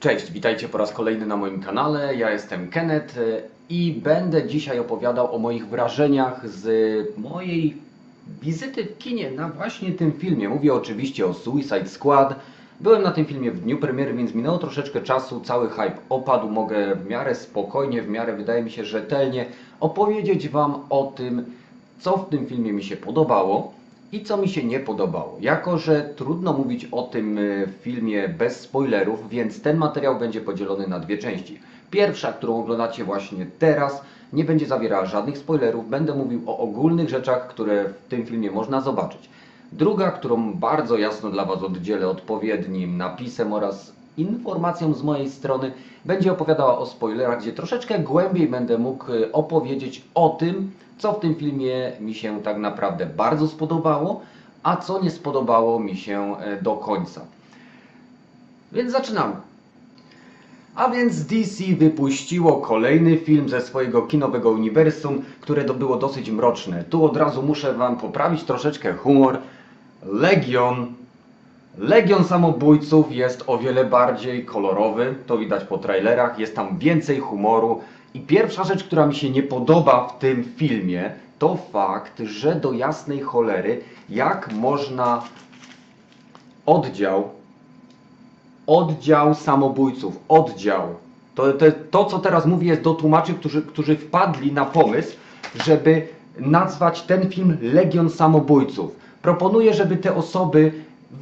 Cześć, witajcie po raz kolejny na moim kanale. Ja jestem Kenneth e, i będę dzisiaj opowiadał o moich wrażeniach z mojej wizyty w kinie na właśnie tym filmie. Mówię oczywiście o Suicide Squad. Byłem na tym filmie w dniu premiery, więc minęło troszeczkę czasu, cały hype opadł. Mogę w miarę spokojnie, w miarę wydaje mi się rzetelnie opowiedzieć Wam o tym, co w tym filmie mi się podobało i co mi się nie podobało. Jako, że trudno mówić o tym y, filmie bez spoilerów, więc ten materiał będzie podzielony na dwie części. Pierwsza, którą oglądacie właśnie teraz, nie będzie zawierała żadnych spoilerów, będę mówił o ogólnych rzeczach, które w tym filmie można zobaczyć. Druga, którą bardzo jasno dla Was oddzielę odpowiednim napisem oraz informacją z mojej strony, będzie opowiadała o spoilerach, gdzie troszeczkę głębiej będę mógł y, opowiedzieć o tym, co w tym filmie mi się tak naprawdę bardzo spodobało, a co nie spodobało mi się e, do końca. Więc zaczynamy. A więc DC wypuściło kolejny film ze swojego kinowego uniwersum, które to było dosyć mroczne. Tu od razu muszę Wam poprawić troszeczkę humor. Legion. Legion Samobójców jest o wiele bardziej kolorowy, to widać po trailerach, jest tam więcej humoru. I pierwsza rzecz, która mi się nie podoba w tym filmie, to fakt, że do jasnej cholery, jak można oddział oddział samobójców, oddział. To, to, to, co teraz mówię, jest do tłumaczy, którzy, którzy wpadli na pomysł, żeby nazwać ten film Legion Samobójców. Proponuję, żeby te osoby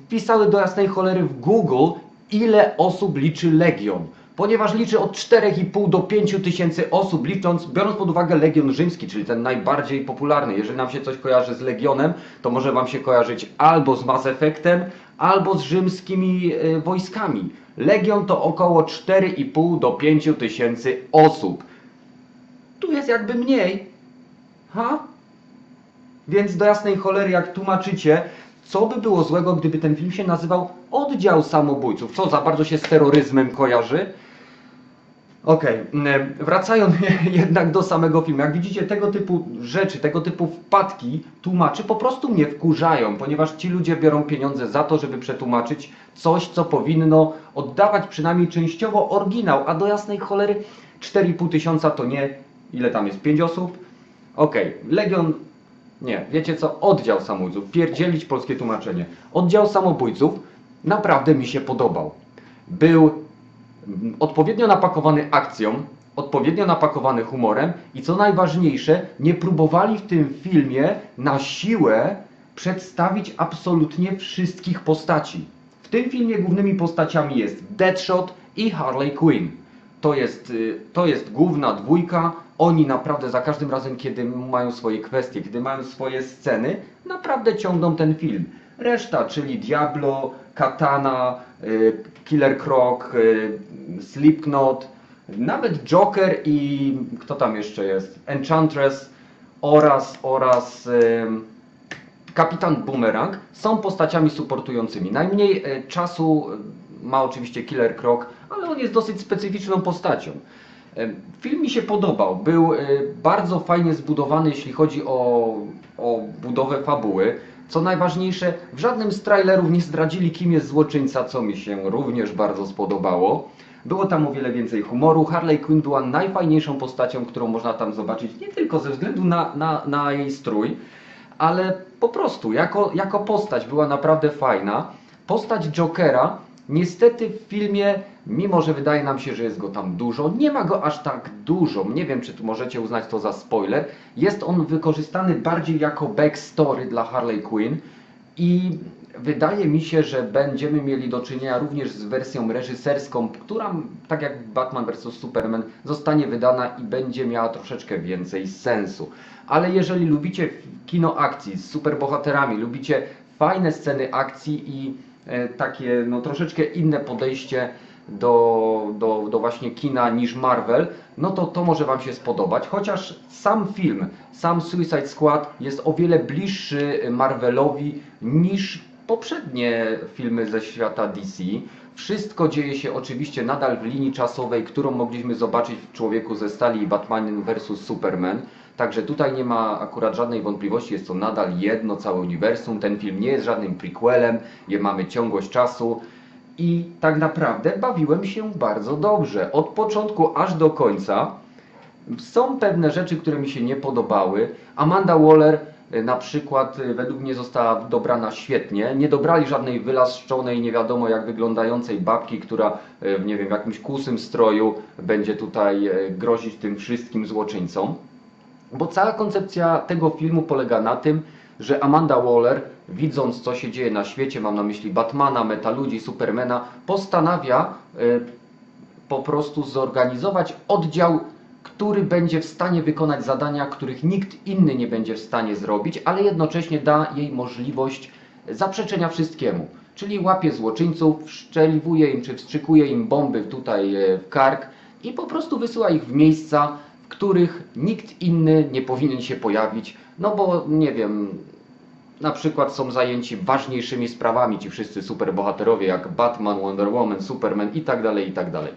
wpisały do jasnej cholery w Google, ile osób liczy Legion. Ponieważ liczy od 4,5 do 5 tysięcy osób, licząc, biorąc pod uwagę Legion Rzymski, czyli ten najbardziej popularny. Jeżeli nam się coś kojarzy z Legionem, to może Wam się kojarzyć albo z Mass Effectem, albo z rzymskimi e, wojskami. Legion to około 4,5 do 5 tysięcy osób. Tu jest jakby mniej. Ha? Więc do jasnej cholery, jak tłumaczycie, co by było złego, gdyby ten film się nazywał Oddział Samobójców? Co za bardzo się z terroryzmem kojarzy? Okej, mm, wracając jednak do samego filmu. Jak widzicie, tego typu rzeczy, tego typu wpadki tłumaczy po prostu mnie wkurzają, ponieważ ci ludzie biorą pieniądze za to, żeby przetłumaczyć coś, co powinno oddawać przynajmniej częściowo oryginał, a do jasnej cholery 4,5 tysiąca to nie. Ile tam jest? 5 osób? Okej, Legion nie, wiecie co? Oddział samobójców. Pierdzielić polskie tłumaczenie. Oddział samobójców naprawdę mi się podobał. Był mm, odpowiednio napakowany akcją, odpowiednio napakowany humorem i co najważniejsze, nie próbowali w tym filmie na siłę przedstawić absolutnie wszystkich postaci. W tym filmie głównymi postaciami jest Deadshot i Harley Quinn. To jest, y, to jest główna dwójka. Oni naprawdę za każdym razem, kiedy mają swoje kwestie, kiedy mają swoje sceny, naprawdę ciągną ten film. Reszta, czyli Diablo, Katana, y, Killer Croc, y, Slipknot, nawet Joker i kto tam jeszcze jest? Enchantress oraz, oraz Kapitan Boomerang są postaciami supportującymi. Najmniej e, czasu ma oczywiście Killer Croc, ale on jest dosyć specyficzną postacią. Film mi się podobał. Był e, bardzo fajnie zbudowany, jeśli chodzi o, o budowę fabuły. Co najważniejsze, w żadnym z trailerów nie zdradzili, kim jest złoczyńca, co mi się również bardzo spodobało. Było tam o wiele więcej humoru. Harley Quinn była najfajniejszą postacią, którą można tam zobaczyć, nie tylko ze względu na, na, na jej strój, ale po prostu jako, jako postać była naprawdę fajna. Postać Jokera niestety w filmie, mimo że wydaje nam się, że jest go tam dużo, nie ma go aż tak dużo. Nie wiem, czy tu możecie uznać to za spoiler. Jest on wykorzystany bardziej jako backstory dla Harley Quinn i wydaje mi się, że będziemy mieli do czynienia również z wersją reżyserską, która, tak jak Batman vs. Superman, zostanie wydana i będzie miała troszeczkę więcej sensu. Ale jeżeli lubicie kino akcji z superbohaterami, lubicie fajne sceny akcji i takie no, troszeczkę inne podejście do, do, do właśnie kina niż Marvel, no to to może Wam się spodobać. Chociaż sam film, sam Suicide Squad jest o wiele bliższy Marvelowi niż poprzednie filmy ze świata DC. Wszystko dzieje się oczywiście nadal w linii czasowej, którą mogliśmy zobaczyć w Człowieku ze Stali i Batman vs. Superman. Także tutaj nie ma akurat żadnej wątpliwości, jest to nadal jedno całe uniwersum. Ten film nie jest żadnym prequelem, mamy ciągłość czasu. I tak naprawdę bawiłem się bardzo dobrze. Od początku aż do końca. Są pewne rzeczy, które mi się nie podobały. Amanda Waller e, na przykład e, według mnie została dobrana świetnie. Nie dobrali żadnej wylaszczonej, nie wiadomo jak wyglądającej babki, która e, w, nie wiem, w jakimś kusym stroju będzie tutaj grozić tym wszystkim złoczyńcom. Bo cała koncepcja tego filmu polega na tym, że Amanda Waller, widząc co się dzieje na świecie, mam na myśli Batmana, Metaludzi, Supermana, postanawia e, po prostu zorganizować oddział, który będzie w stanie wykonać zadania, których nikt inny nie będzie w stanie zrobić, ale jednocześnie da jej możliwość zaprzeczenia wszystkiemu. Czyli łapie złoczyńców, wszczeliwuje im czy wstrzykuje im bomby tutaj e, w kark i po prostu wysyła ich w miejsca, których nikt inny nie powinien się pojawić, no bo nie wiem, na przykład są zajęci ważniejszymi sprawami ci wszyscy superbohaterowie jak Batman, Wonder Woman, Superman i tak dalej, i tak dalej.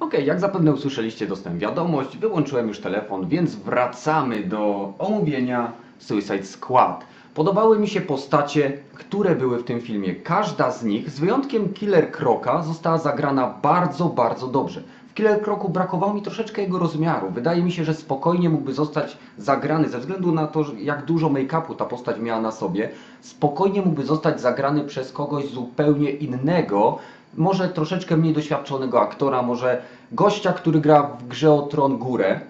Ok, jak zapewne usłyszeliście, dostałem wiadomość, wyłączyłem już telefon, więc wracamy do omówienia Suicide Squad. Podobały mi się postacie, które były w tym filmie. Każda z nich, z wyjątkiem Killer Croca, została zagrana bardzo, bardzo dobrze. W Killer Crocu brakowało mi troszeczkę jego rozmiaru. Wydaje mi się, że spokojnie mógłby zostać zagrany, ze względu na to, jak dużo make-upu ta postać miała na sobie, spokojnie mógłby zostać zagrany przez kogoś zupełnie innego, może troszeczkę mniej doświadczonego aktora, może gościa, który gra w grze o Tron Górę.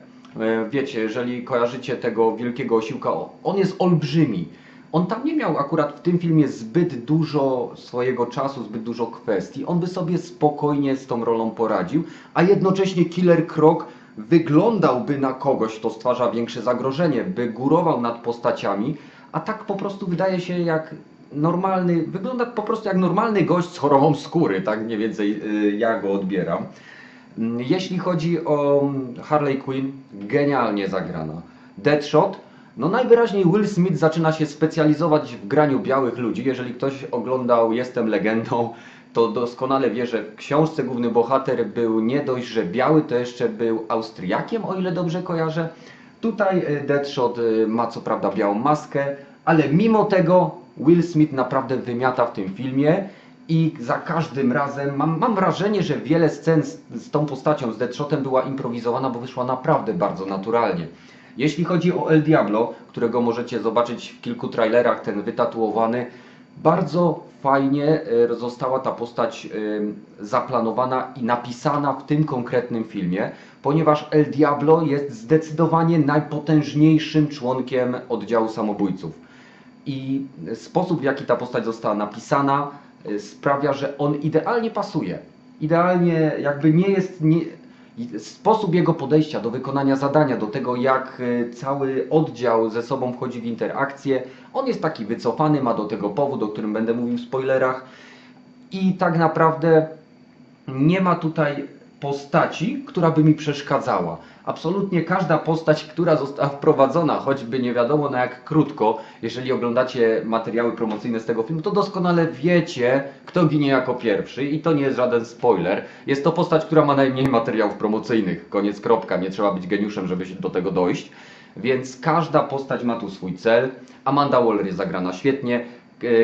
E, Wiecie, jeżeli kojarzycie tego wielkiego osiłka, on jest olbrzymi. On tam nie miał akurat w tym filmie zbyt dużo swojego czasu, zbyt dużo kwestii. On by sobie spokojnie z tą rolą poradził, a jednocześnie Killer Croc wyglądałby na kogoś, kto stwarza większe zagrożenie, by górował nad postaciami, a tak po prostu wydaje się jak normalny, wygląda po prostu jak normalny gość z chorobą skóry, tak mniej więcej y, ja go odbieram. Mm, Jeśli chodzi o Harley Quinn, genialnie zagrana. Deadshot, no najwyraźniej Will Smith zaczyna się specjalizować w graniu białych ludzi. Jeżeli ktoś oglądał Jestem legendą, to doskonale wie, że w książce główny bohater był nie dość, że biały, to jeszcze był Austriakiem, o ile dobrze kojarzę. Tutaj e, Deadshot e, ma co prawda białą maskę, ale mimo tego Will Smith naprawdę wymiata w tym filmie i za każdym razem mam, mam wrażenie, że wiele scen z, z tą postacią, z Deadshotem była improwizowana, bo wyszła naprawdę bardzo naturalnie. Jeśli chodzi o El Diablo, którego możecie zobaczyć w kilku trailerach, ten wytatuowany, bardzo fajnie e, została ta postać e, zaplanowana i napisana w tym konkretnym filmie, ponieważ El Diablo jest zdecydowanie najpotężniejszym członkiem oddziału samobójców. I sposób, w jaki ta postać została napisana, y, sprawia, że on idealnie pasuje. Idealnie jakby nie jest. Nie, sposób jego podejścia do wykonania zadania, do tego jak y, cały oddział ze sobą wchodzi w interakcję, on jest taki wycofany, ma do tego powód, o którym będę mówił w spoilerach. I tak naprawdę nie ma tutaj postaci, która by mi przeszkadzała. Absolutnie każda postać, która została wprowadzona, choćby nie wiadomo na jak krótko, jeżeli oglądacie materiały promocyjne z tego filmu, to doskonale wiecie, kto ginie jako pierwszy i to nie jest żaden spoiler. Jest to postać, która ma najmniej materiałów promocyjnych. Koniec kropka, nie trzeba być geniuszem, żeby do tego dojść. Więc każda postać ma tu swój cel. Amanda Waller jest zagrana świetnie.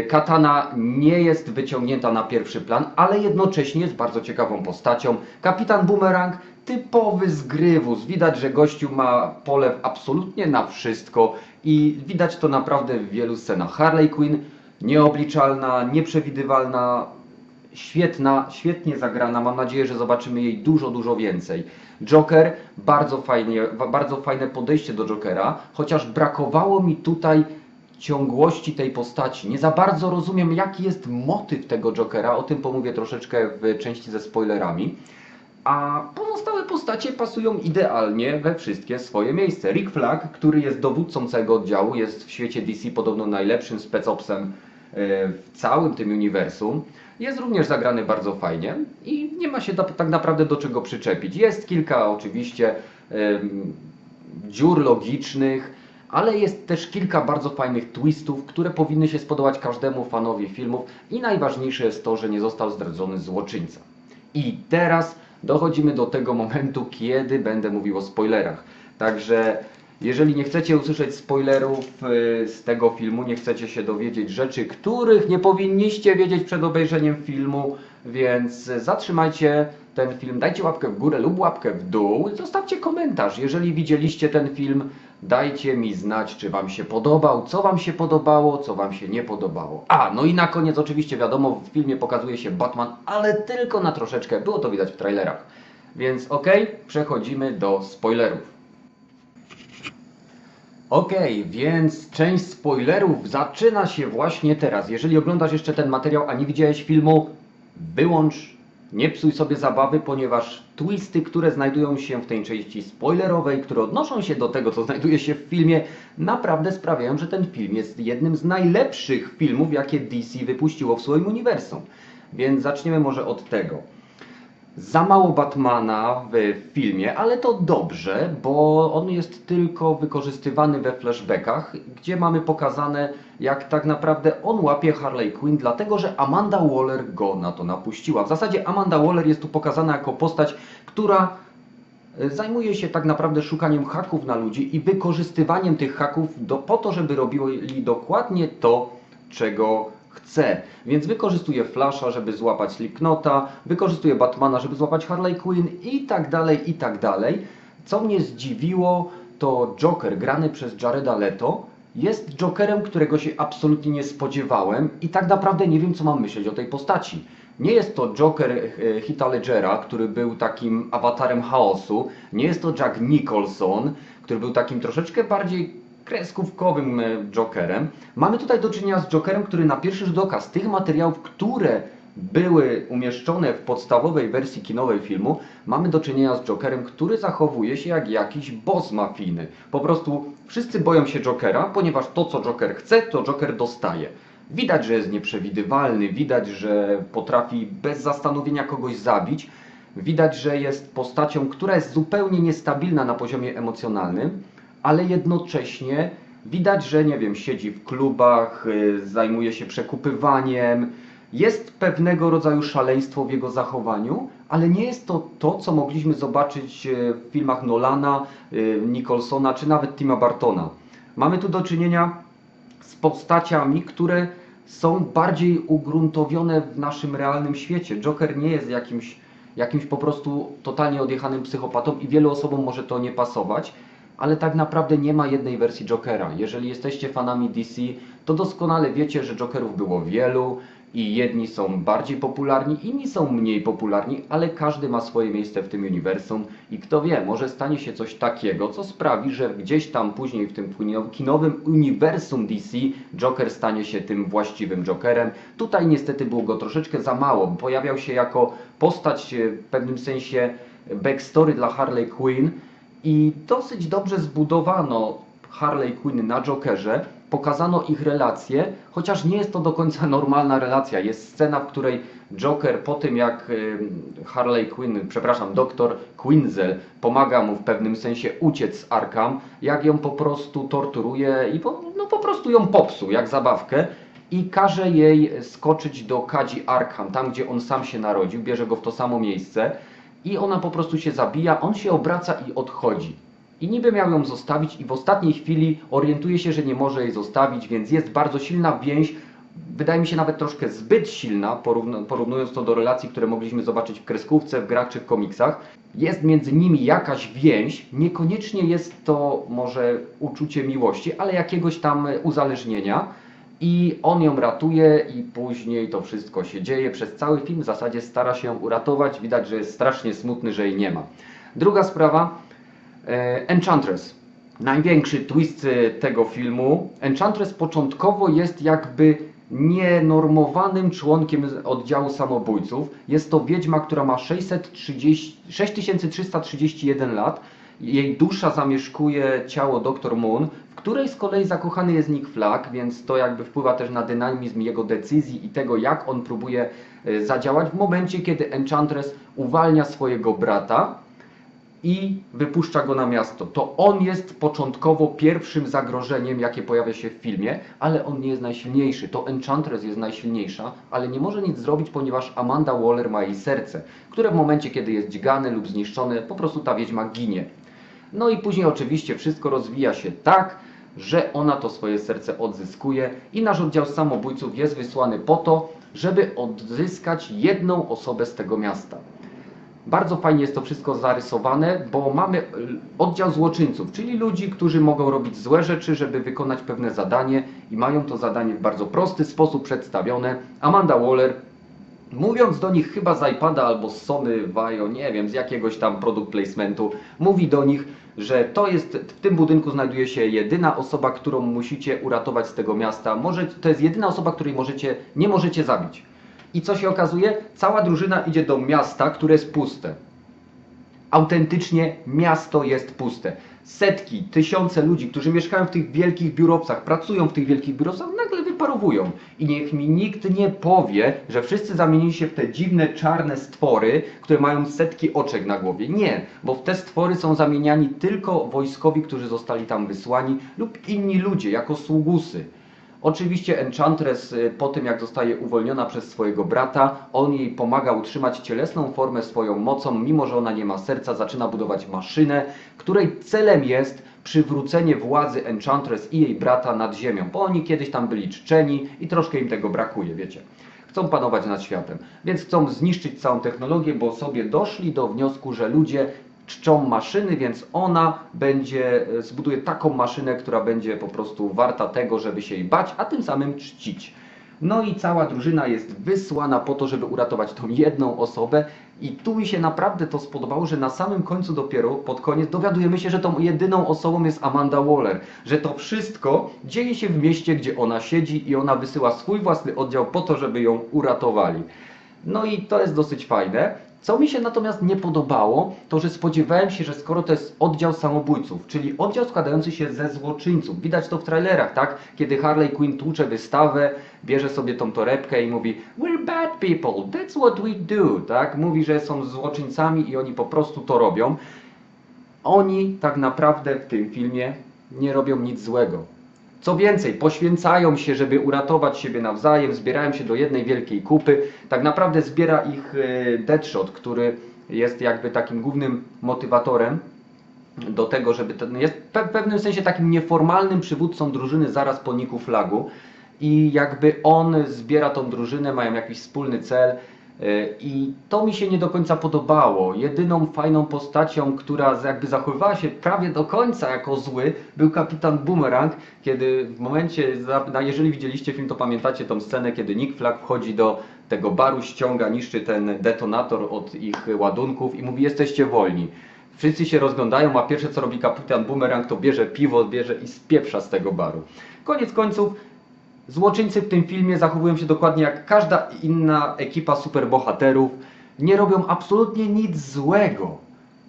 Katana nie jest wyciągnięta na pierwszy plan, ale jednocześnie jest bardzo ciekawą postacią. Kapitan Boomerang typowy zgrywus. Widać, że gościu ma pole absolutnie na wszystko i widać to naprawdę w wielu scenach. Harley Quinn nieobliczalna, nieprzewidywalna, świetna, świetnie zagrana. Mam nadzieję, że zobaczymy jej dużo, dużo więcej. Joker, bardzo, fajnie, bardzo fajne podejście do Jokera, chociaż brakowało mi tutaj ciągłości tej postaci. Nie za bardzo rozumiem, jaki jest motyw tego Jokera. O tym pomówię troszeczkę w części ze spoilerami. A pozostałe postacie pasują idealnie we wszystkie swoje miejsce. Rick Flag, który jest dowódcą całego oddziału, jest w świecie DC podobno najlepszym specopsem e, w całym tym uniwersum. Jest również zagrany bardzo fajnie i nie ma się tak naprawdę do czego przyczepić. Jest kilka oczywiście dziur logicznych, ale jest też kilka bardzo fajnych twistów, które powinny się spodobać każdemu fanowi filmów i najważniejsze jest to, że nie został zdradzony złoczyńca. I teraz dochodzimy do tego momentu, kiedy będę mówił o spoilerach. Także Jeżeli nie chcecie usłyszeć spoilerów y, z tego filmu, nie chcecie się dowiedzieć rzeczy, których nie powinniście wiedzieć przed obejrzeniem filmu, więc zatrzymajcie ten film, dajcie łapkę w górę lub łapkę w dół, zostawcie komentarz. Jeżeli widzieliście ten film, dajcie mi znać, czy Wam się podobał, co Wam się podobało, co Wam się nie podobało. A, no i na koniec oczywiście wiadomo, w filmie pokazuje się Batman, ale tylko na troszeczkę, było to widać w trailerach. Więc okej, przechodzimy do spoilerów. Okej, więc część spoilerów zaczyna się właśnie teraz. Jeżeli oglądasz jeszcze ten materiał, a nie widziałeś filmu, wyłącz, nie psuj sobie zabawy, ponieważ twisty, które znajdują się w tej części spoilerowej, które odnoszą się do tego, co znajduje się w filmie, naprawdę sprawiają, że ten film jest jednym z najlepszych filmów, jakie DC wypuściło w swoim uniwersum. Więc zaczniemy może od tego. Za mało Batmana w filmie, ale to dobrze, bo on jest tylko wykorzystywany we flashbackach, gdzie mamy pokazane, jak tak naprawdę on łapie Harley Quinn, dlatego że Amanda Waller go na to napuściła. W zasadzie Amanda Waller jest tu pokazana jako postać, która e, zajmuje się tak naprawdę szukaniem haków na ludzi i wykorzystywaniem tych haków do, po to, żeby robili dokładnie to, czego chce. Więc wykorzystuje Flasha, żeby złapać Slipknota, wykorzystuje Batmana, żeby złapać Harley Quinn i tak dalej, i tak dalej. Co mnie zdziwiło, to Joker grany przez Jareda Leto jest Jokerem, którego się absolutnie nie spodziewałem i tak naprawdę nie wiem, co mam myśleć o tej postaci. Nie jest to Joker e, Heatha Ledgera, który był takim awatarem chaosu. Nie jest to Jack Nicholson, który był takim troszeczkę bardziej kreskówkowym e, Jokerem. Mamy tutaj do czynienia z Jokerem, który na pierwszy rzut oka z tych materiałów, które były umieszczone w podstawowej wersji kinowej filmu, mamy do czynienia z Jokerem, który zachowuje się jak jakiś boss mafijny. Po prostu wszyscy boją się Jokera, ponieważ to, co Joker chce, to Joker dostaje. Widać, że jest nieprzewidywalny, widać, że potrafi bez zastanowienia kogoś zabić. Widać, że jest postacią, która jest zupełnie niestabilna na poziomie emocjonalnym, ale jednocześnie widać, że nie wiem, siedzi w klubach, y, zajmuje się przekupywaniem. Jest pewnego rodzaju szaleństwo w jego zachowaniu, ale nie jest to to, co mogliśmy zobaczyć y, w filmach Nolana, y, Nicholsona czy nawet Tima Bartona. Mamy tu do czynienia z postaciami, które są bardziej ugruntowione w naszym realnym świecie. Joker nie jest jakimś, jakimś po prostu totalnie odjechanym psychopatą i wielu osobom może to nie pasować, ale tak naprawdę nie ma jednej wersji Jokera. Jeżeli jesteście fanami DC, to doskonale wiecie, że Jokerów było wielu i jedni są bardziej popularni, inni są mniej popularni, ale każdy ma swoje miejsce w tym uniwersum i kto wie, może stanie się coś takiego, co sprawi, że gdzieś tam później w tym kino- kinowym uniwersum DC Joker stanie się tym właściwym Jokerem. Tutaj niestety było go troszeczkę za mało. Pojawiał się jako postać e, w pewnym sensie backstory dla Harley Quinn, i dosyć dobrze zbudowano Harley Quinn na Jokerze, pokazano ich relacje, chociaż nie jest to do końca normalna relacja. Jest scena, w której Joker po tym jak Harley Quinn, przepraszam, doktor Quinzel pomaga mu w pewnym sensie uciec z Arkham, jak ją po prostu torturuje i po, no po prostu ją popsuł jak zabawkę i każe jej skoczyć do kadzi Arkham, tam gdzie on sam się narodził, bierze go w to samo miejsce i ona po prostu się zabija, on się obraca i odchodzi. I niby miał ją zostawić i w ostatniej chwili orientuje się, że nie może jej zostawić, więc jest bardzo silna więź, wydaje mi się nawet troszkę zbyt silna, porównu- porównując to do relacji, które mogliśmy zobaczyć w kreskówce, w grach czy w komiksach. Jest między nimi jakaś więź, niekoniecznie jest to może uczucie miłości, ale jakiegoś tam uzależnienia. I on ją ratuje i później to wszystko się dzieje. Przez cały film w zasadzie stara się ją uratować. Widać, że jest strasznie smutny, że jej nie ma. Druga sprawa, e, Enchantress. Największy twist e, tego filmu. Enchantress początkowo jest jakby nienormowanym członkiem oddziału samobójców. Jest to wiedźma, która ma 630, 6331 lat. Jej dusza zamieszkuje ciało Dr. Moon, której z kolei zakochany jest Nick Flag, więc to jakby wpływa też na dynamizm jego decyzji i tego, jak on próbuje e, zadziałać w momencie, kiedy Enchantress uwalnia swojego brata i wypuszcza go na miasto. To on jest początkowo pierwszym zagrożeniem, jakie pojawia się w filmie, ale on nie jest najsilniejszy. To Enchantress jest najsilniejsza, ale nie może nic zrobić, ponieważ Amanda Waller ma jej serce, które w momencie, kiedy jest dźgane lub zniszczone, po prostu ta wiedźma ginie. No i później oczywiście wszystko rozwija się tak, że ona to swoje serce odzyskuje i nasz oddział samobójców jest wysłany po to, żeby odzyskać jedną osobę z tego miasta. Bardzo fajnie jest to wszystko zarysowane, bo mamy oddział złoczyńców, czyli ludzi, którzy mogą robić złe rzeczy, żeby wykonać pewne zadanie i mają to zadanie w bardzo prosty sposób przedstawione. Amanda Waller, mówiąc do nich chyba z iPada albo z Sony Vaio, nie wiem, z jakiegoś tam product placementu, mówi do nich, że to jest, w tym budynku znajduje się jedyna osoba, którą musicie uratować z tego miasta. Może, to jest jedyna osoba, której możecie, nie możecie zabić. I co się okazuje? Cała drużyna idzie do miasta, które jest puste. Autentycznie miasto jest puste. Setki, tysiące ludzi, którzy mieszkają w tych wielkich biurowcach, pracują w tych wielkich biurowcach, I niech mi nikt nie powie, że wszyscy zamienili się w te dziwne, czarne stwory, które mają setki oczek na głowie. Nie, bo w te stwory są zamieniani tylko wojskowi, którzy zostali tam wysłani, lub inni ludzie, jako sługusy. Oczywiście Enchantress y, po tym jak zostaje uwolniona przez swojego brata, on jej pomaga utrzymać cielesną formę swoją mocą, mimo że ona nie ma serca, zaczyna budować maszynę, której celem jest przywrócenie władzy Enchantress i jej brata nad ziemią, bo oni kiedyś tam byli czczeni i troszkę im tego brakuje, wiecie. Chcą panować nad światem, więc chcą zniszczyć całą technologię, bo sobie doszli do wniosku, że ludzie czczą maszyny, więc ona będzie, e, zbuduje taką maszynę, która będzie po prostu warta tego, żeby się jej bać, a tym samym czcić. No i cała drużyna jest wysłana po to, żeby uratować tą jedną osobę i tu mi się naprawdę to spodobało, że na samym końcu dopiero, pod koniec, dowiadujemy się, że tą jedyną osobą jest Amanda Waller, że to wszystko dzieje się w mieście, gdzie ona siedzi i ona wysyła swój własny oddział po to, żeby ją uratowali. No i to jest dosyć fajne. Co mi się natomiast nie podobało, to że spodziewałem się, że skoro to jest oddział samobójców, czyli oddział składający się ze złoczyńców, widać to w trailerach, tak? Kiedy Harley Quinn tłucze wystawę, bierze sobie tą torebkę i mówi We're bad people, that's what we do, tak? Mówi, że są złoczyńcami i oni po prostu to robią. Oni tak naprawdę w tym filmie nie robią nic złego. Co więcej, poświęcają się, żeby uratować siebie nawzajem, zbierają się do jednej wielkiej kupy. Tak naprawdę zbiera ich e, Deadshot, który jest jakby takim głównym motywatorem do tego, żeby ten jest w pewnym sensie takim nieformalnym przywódcą drużyny zaraz po Niku Flagu i jakby on zbiera tą drużynę, mają jakiś wspólny cel i to mi się nie do końca podobało. Jedyną fajną postacią, która jakby zachowywała się prawie do końca jako zły, był kapitan Boomerang, kiedy w momencie, jeżeli widzieliście film, to pamiętacie tą scenę, kiedy Nick Flag wchodzi do tego baru, ściąga, niszczy ten detonator od ich ładunków i mówi jesteście wolni. Wszyscy się rozglądają, a pierwsze co robi kapitan Boomerang to bierze piwo, bierze i spieprza z tego baru. Koniec końców, złoczyńcy w tym filmie zachowują się dokładnie jak każda inna ekipa superbohaterów. Nie robią absolutnie nic złego.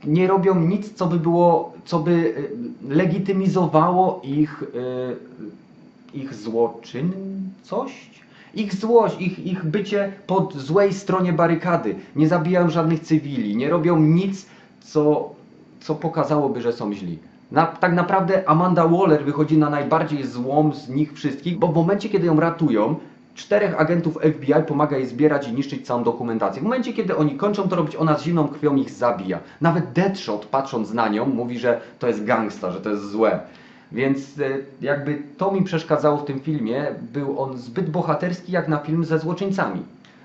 Nie robią nic, co by było, co by y, legitymizowało ich, y, ich złoczyńcość? Ich złość, ich, ich bycie po złej stronie barykady. Nie zabijają żadnych cywili, nie robią nic, co, co pokazałoby, że są źli. Na, tak naprawdę Amanda Waller wychodzi na najbardziej złą z nich wszystkich, bo w momencie, kiedy ją ratują, czterech agentów FBI pomaga jej zbierać i niszczyć całą dokumentację. W momencie, kiedy oni kończą to robić, ona z zimną krwią ich zabija. Nawet Deadshot, patrząc na nią, mówi, że to jest gangsta, że to jest złe. Więc e, jakby to mi przeszkadzało w tym filmie. Był on zbyt bohaterski jak na film ze złoczyńcami.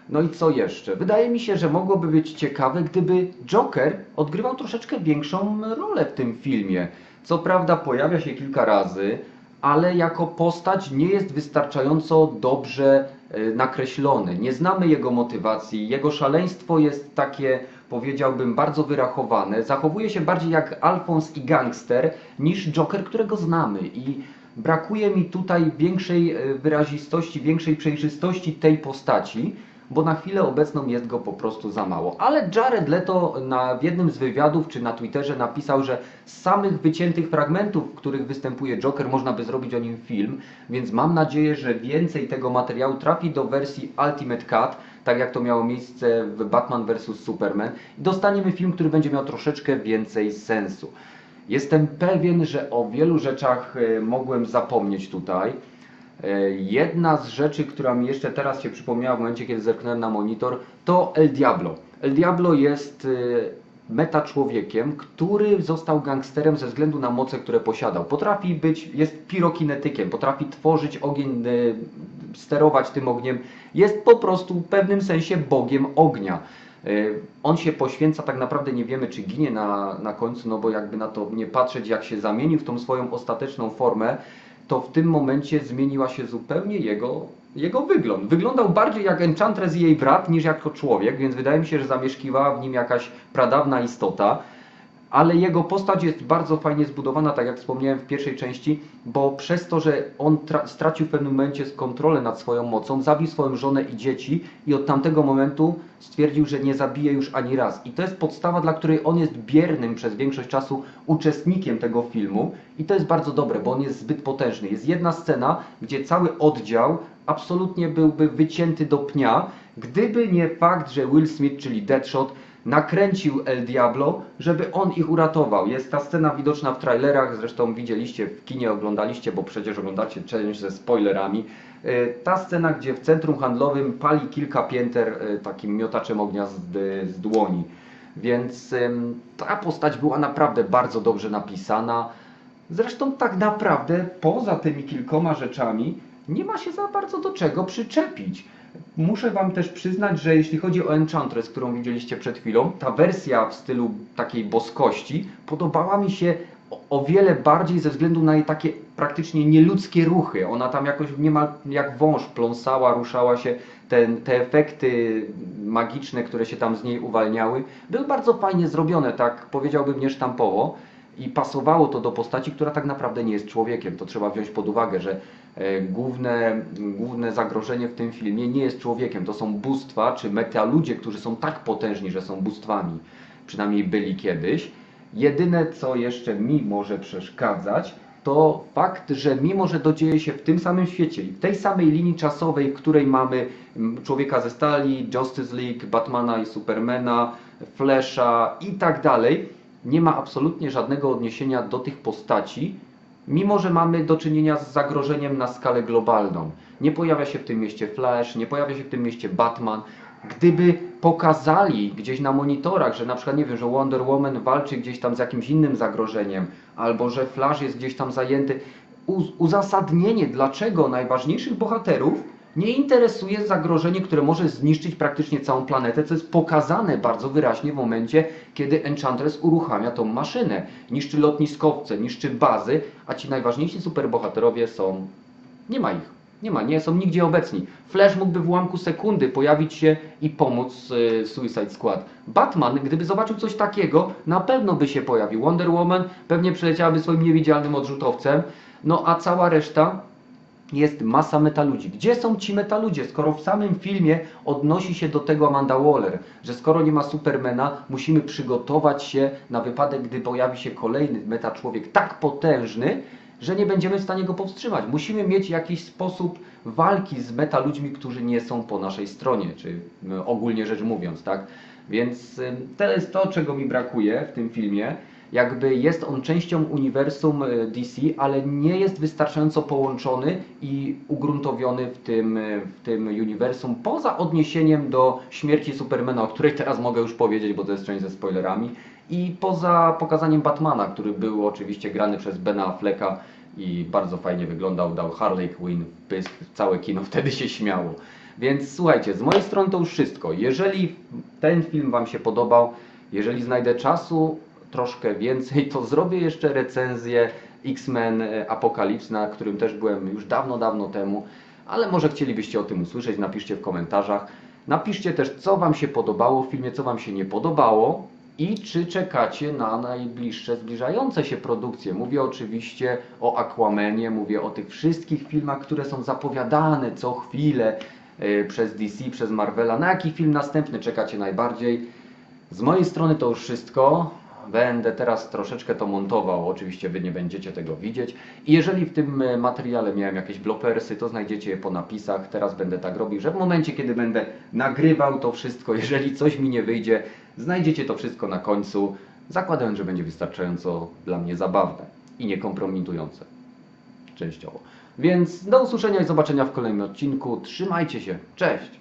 No i co jeszcze? Wydaje mi się, że mogłoby być ciekawe, gdyby Joker odgrywał troszeczkę większą rolę w tym filmie. Co prawda pojawia się kilka razy, ale jako postać nie jest wystarczająco dobrze e, nakreślony. Nie znamy jego motywacji, jego szaleństwo jest takie, powiedziałbym, bardzo wyrachowane. Zachowuje się bardziej jak Alfons i gangster niż Joker, którego znamy. I brakuje mi tutaj większej e, wyrazistości, większej przejrzystości tej postaci bo na chwilę obecną jest go po prostu za mało. Ale Jared Leto na, w jednym z wywiadów czy na Twitterze napisał, że z samych wyciętych fragmentów, w których występuje Joker, można by zrobić o nim film, więc mam nadzieję, że więcej tego materiału trafi do wersji Ultimate Cut, tak jak to miało miejsce w Batman vs Superman i dostaniemy film, który będzie miał troszeczkę więcej sensu. Jestem pewien, że o wielu rzeczach e, mogłem zapomnieć tutaj. E, Jedna z rzeczy, która mi jeszcze teraz się przypomniała w momencie, kiedy zerknąłem na monitor, to El Diablo. El Diablo jest e, meta człowiekiem, który został gangsterem ze względu na moce, które posiadał. Potrafi być, jest pirokinetykiem, potrafi tworzyć ogień, y, sterować tym ogniem, jest po prostu w pewnym sensie bogiem ognia. On się poświęca, tak naprawdę nie wiemy, czy ginie na, na końcu, no bo jakby na to nie patrzeć, jak się zamienił w tą swoją ostateczną formę, to w tym momencie zmieniła się zupełnie jego, jego wygląd. Wyglądał bardziej jak Enchantress i jej brat niż jako człowiek, więc wydaje mi się, że zamieszkiwała w nim jakaś pradawna istota. Ale jego postać jest bardzo fajnie zbudowana, tak jak wspomniałem w pierwszej części, bo przez to, że on tra- stracił w pewnym momencie kontrolę nad swoją mocą, zabił swoją żonę i dzieci i od tamtego momentu stwierdził, że nie zabije już ani raz. I to jest podstawa, dla której on jest biernym przez większość czasu uczestnikiem tego filmu i to jest bardzo dobre, bo on jest zbyt potężny. Jest jedna scena, gdzie cały oddział absolutnie byłby wycięty do pnia, gdyby nie fakt, że Will Smith, czyli Deadshot, nakręcił El Diablo, żeby on ich uratował. Jest ta scena widoczna w trailerach, zresztą widzieliście w kinie, oglądaliście, bo przecież oglądacie challenge ze spoilerami. E, Ta scena, gdzie w centrum handlowym pali kilka pięter e, takim miotaczem ognia z, z dłoni. Więc ta postać była naprawdę bardzo dobrze napisana. Zresztą tak naprawdę poza tymi kilkoma rzeczami nie ma się za bardzo do czego przyczepić. Muszę Wam też przyznać, że jeśli chodzi o Enchantress, którą widzieliście przed chwilą, ta wersja w stylu takiej boskości podobała mi się o, wiele bardziej ze względu na jej takie praktycznie nieludzkie ruchy. Ona tam jakoś niemal jak wąż pląsała, ruszała się. Ten, te efekty magiczne, które się tam z niej uwalniały, były bardzo fajnie zrobione, tak powiedziałbym niesztampowo i pasowało to do postaci, która tak naprawdę nie jest człowiekiem. To trzeba wziąć pod uwagę, że e, główne, główne zagrożenie w tym filmie nie jest człowiekiem. To są bóstwa, czy metaludzie, którzy są tak potężni, że są bóstwami. Przynajmniej byli kiedyś. Jedyne, co jeszcze mi może przeszkadzać, to fakt, że mimo, że to dzieje się w tym samym świecie i w tej samej linii czasowej, w której mamy Człowieka ze Stali, Justice League, Batmana i Supermana, Flasha i tak dalej, nie ma absolutnie żadnego odniesienia do tych postaci, mimo że mamy do czynienia z zagrożeniem na skalę globalną. Nie pojawia się w tym mieście Flash, nie pojawia się w tym mieście Batman. Gdyby pokazali gdzieś na monitorach, że na przykład nie wiem, że Wonder Woman walczy gdzieś tam z jakimś innym zagrożeniem, albo że Flash jest gdzieś tam zajęty, uz- uzasadnienie, dlaczego najważniejszych bohaterów nie interesuje zagrożenie, które może zniszczyć praktycznie całą planetę, co jest pokazane bardzo wyraźnie w momencie, kiedy Enchantress uruchamia tą maszynę. Niszczy lotniskowce, niszczy bazy, a ci najważniejsi superbohaterowie są... Nie ma ich. Nie ma, nie są nigdzie obecni. Flash mógłby w ułamku sekundy pojawić się i pomóc y, Suicide Squad. Batman, gdyby zobaczył coś takiego, na pewno by się pojawił. Wonder Woman pewnie przeleciałaby swoim niewidzialnym odrzutowcem. No a cała reszta jest masa metaludzi. Gdzie są ci metaludzie, skoro w samym filmie odnosi się do tego Amanda Waller, że skoro nie ma Supermana, musimy przygotować się na wypadek, gdy pojawi się kolejny meta człowiek tak potężny, że nie będziemy w stanie go powstrzymać. Musimy mieć jakiś sposób walki z metaludźmi, którzy nie są po naszej stronie, czy ogólnie rzecz mówiąc, tak? Więc to jest to, czego mi brakuje w tym filmie jakby jest on częścią uniwersum e, DC, ale nie jest wystarczająco połączony i ugruntowiony w tym, e, w tym uniwersum, poza odniesieniem do śmierci Supermana, o której teraz mogę już powiedzieć, bo to jest część ze spoilerami, i poza pokazaniem Batmana, który był oczywiście grany przez Bena Afflecka i bardzo fajnie wyglądał, dał Harley Quinn w pysk, całe kino wtedy się śmiało. Więc słuchajcie, z mojej strony to już wszystko. Jeżeli ten film Wam się podobał, jeżeli znajdę czasu, troszkę więcej, to zrobię jeszcze recenzję X-Men e, Apocalypse, na którym też byłem już dawno, dawno temu, ale może chcielibyście o tym usłyszeć, napiszcie w komentarzach. Napiszcie też, co Wam się podobało w filmie, co Wam się nie podobało i czy czekacie na najbliższe zbliżające się produkcje. Mówię oczywiście o Aquamanie, mówię o tych wszystkich filmach, które są zapowiadane co chwilę e, przez DC, przez Marvela. Na jaki film następny czekacie najbardziej? Z mojej strony to już wszystko. Będę teraz troszeczkę to montował, oczywiście Wy nie będziecie tego widzieć. I jeżeli w tym e, materiale miałem jakieś blopersy, to znajdziecie je po napisach. Teraz będę tak robił, że w momencie, kiedy będę nagrywał to wszystko, jeżeli coś mi nie wyjdzie, znajdziecie to wszystko na końcu, zakładając, że będzie wystarczająco dla mnie zabawne i niekompromitujące. Częściowo. Więc do usłyszenia i zobaczenia w kolejnym odcinku. Trzymajcie się. Cześć!